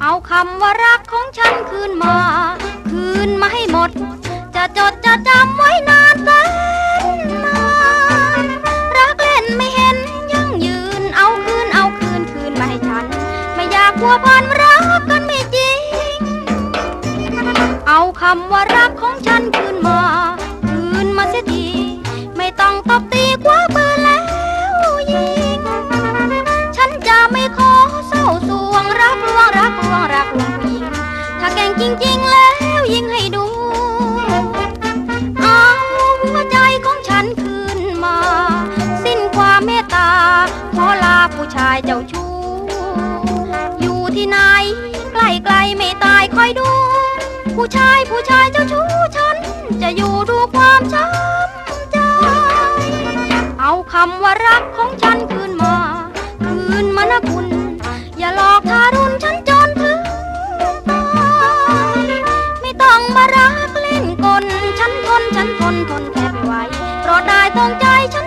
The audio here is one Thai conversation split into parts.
เอาคำว่ารักของฉันคืนมา คืนมาให้หมด จะจดจะจำไว้นานแสนนานรักเล่นไม่เห็นยั่งยืน เอาคืนเอาคืนคืนมาให้ฉัน ไม่อยากพัวพันรักกันไม่จริง เอาคำว่ารักของฉันคืนมา คืนมาเสียทีไม่ต้อง ชายเจ้าชู้ อยู่ที่ไหนใกล้ๆไม่ตายคอยดู ผู้ชายผู้ชายเจ้าชู้ฉัน จะอยู่ดูความช้ำใจ เอาคำว่ารักของฉันคืนมา คืนมานะคุณ อย่าหลอกทารุณฉันจนถึงตายไม่ต้องมารักเล่นกล ฉันทนฉันทนทนแทบไม่ไหวโปรดได้ต้องใจฉัน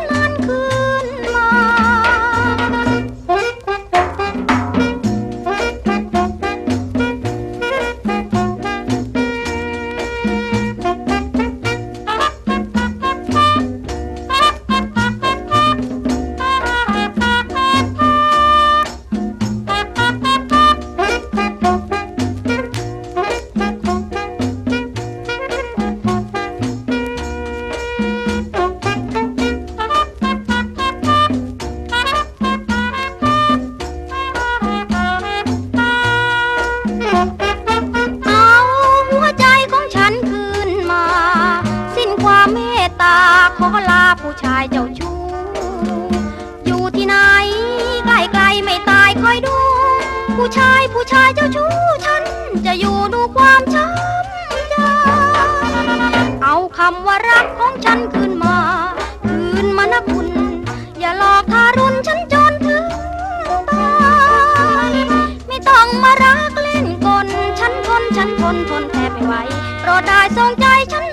ผู้ชายเจ้าชู้ อยู่ที่ไหนใกล้ๆไม่ตายคอยดู ผู้ชายผู้ชายเจ้าชู้ฉันจะอยู่ดูความช้ำใจเอาคำว่ารักของฉันคืนมา คืนมานะคุณ อย่าหลอกทารุณฉันจนถึงตายไม่ต้องมารักเล่นกลฉันทนฉันทนทนแทบไม่ไหวโปรดได้ทรงใจฉัน